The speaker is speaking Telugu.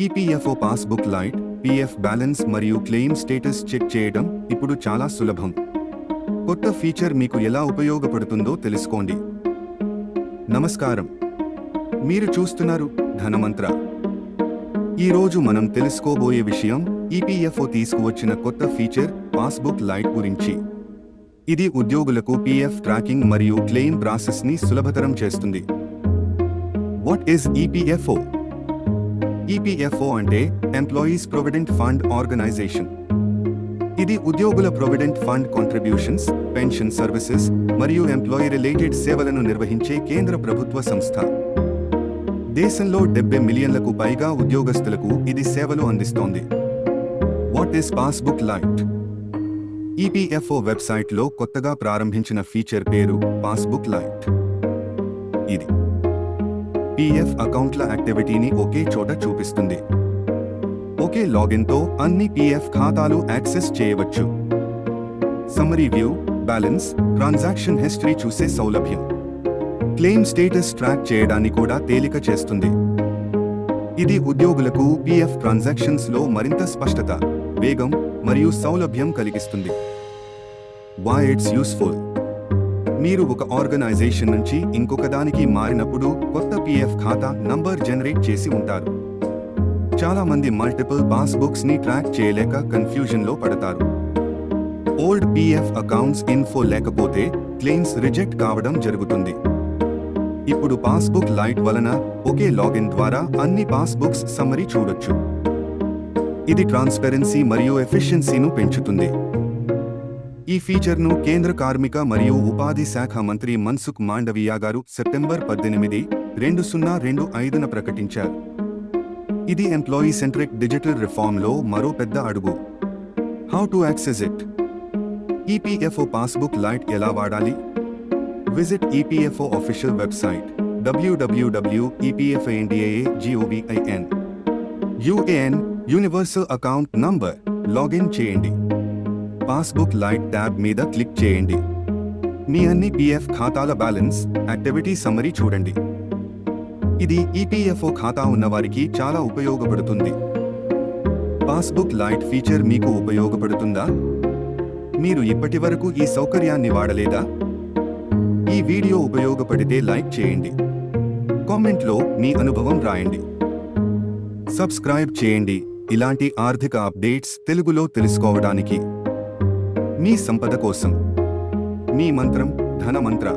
EPFO passbook lite PF balance మరియు క్లెయిమ్ స్టేటస్ చెక్ చేయడం ఇప్పుడు చాలా సులభం. కొత్త ఫీచర్ మీకు ఎలా ఉపయోగపడుతుందో తెలుసుకోండి. నమస్కారం. మీరు చూస్తున్నారు ధనమంత్ర. ఈరోజు మనం తెలుసుకోబోయే విషయం ఈపీఎఫ్ఓ తీసుకువచ్చిన కొత్త ఫీచర్ పాస్బుక్ లైట్ గురించి. ఇది ఉద్యోగులకు పీఎఫ్ ట్రాకింగ్ మరియు క్లెయిమ్ ప్రాసెస్ని సులభతరం చేస్తుంది. వాట్ ఈస్ ఈపీఎఫ్ఓ ఈపీఎఫ్ఓ అంటే ఎంప్లాయీస్ ప్రొవిడెంట్ ఫండ్ ఆర్గనైజేషన్ ఇది ఉద్యోగుల provident fund contributions pension services మరియు ఎంప్లాయీ రిలేటెడ్ సేవలను నిర్వహించే కేంద్ర ప్రభుత్వ సంస్థ. దేశంలో డెబ్బై మిలియన్లకు పైగా ఉద్యోగస్తులకు ఇది సేవలు అందిస్తోంది. What is passbook lite EPFO వెబ్సైట్లో కొత్తగా ప్రారంభించిన ఫీచర్ పేరు పాస్బుక్ లైట్ ఇది పీఎఫ్ అకౌంట్ల యాక్టివిటీని ఒకే చోట చూపిస్తుంది. ఒకే లాగిన్తో అన్ని పీఎఫ్ ఖాతాలు యాక్సెస్ చేయవచ్చు. Summary view balance transaction history చూసే సౌలభ్యం. క్లెయిమ్ స్టేటస్ ట్రాక్ చేయడాన్ని కూడా తేలిక చేస్తుంది. ఇది ఉద్యోగులకు పీఎఫ్ ట్రాన్సాక్షన్స్లో మరింత స్పష్టత వేగం మరియు సౌలభ్యం కలిగిస్తుంది. వై ఇట్స్ యూస్ఫుల్ మీరు ఒక ఆర్గనైజేషన్ నుంచి ఇంకొక దానికి మారినప్పుడు కొత్త పిఎఫ్ ఖాతా నంబర్ జనరేట్ చేసి ఉంటారు. చాలా మంది మల్టిపుల్ పాస్బుక్స్ని ట్రాక్ చేయలేక కన్ఫ్యూజన్లో పడతారు. ఓల్డ్ పీఎఫ్ అకౌంట్స్ ఇన్ఫో లేకపోతే క్లెయిమ్స్ రిజెక్ట్ కావడం జరుగుతుంది. ఇప్పుడు పాస్బుక్ లైట్ వలన ఒకే లాగిన్ ద్వారా అన్ని పాస్బుక్స్ సమ్మరీ చూడొచ్చు. ఇది ట్రాన్స్పరెన్సీ మరియు ఎఫిషియన్సీను పెంచుతుంది. ఈ ఫీచర్ను కేంద్ర కార్మిక మరియు ఉపాధి శాఖ మంత్రి మన్సుఖ్ మాండవియా గారు సెప్టెంబర్ పద్దెనిమిది రెండు సున్నా రెండు ఐదున ప్రకటించారు. ఇది ఎంప్లాయీ సెంట్రిక్ డిజిటల్ రిఫార్మ్లో మరో పెద్ద అడుగు. How to access it EPFO passbook lite ఎలా వాడాలి? Visit EPFO official website www.epfaindia.gov.in UAN universal account number login చేయండి. పాస్బుక్ లైట్ ట్యాబ్ మీద క్లిక్ చేయండి. మీ అన్ని పిఎఫ్ ఖాతాల బ్యాలెన్స్ యాక్టివిటీ సమ్మరీ చూడండి. ఇది ఈపీఎఫ్ఓ ఖాతా ఉన్నవారికి చాలా ఉపయోగపడుతుంది. పాస్బుక్ లైట్ ఫీచర్ మీకు ఉపయోగపడుతుందా? మీరు ఇప్పటివరకు ఈ సౌకర్యాన్ని వాడలేదా? ఈ వీడియో ఉపయోగపడితే లైక్ చేయండి. కామెంట్లో మీ అనుభవం రాయండి. సబ్స్క్రైబ్ చేయండి. ఇలాంటి ఆర్థిక అప్డేట్స్ తెలుగులో తెలుసుకోవడానికి. మీ సంపద కోసం. మీ మంత్రం ధన మంత్ర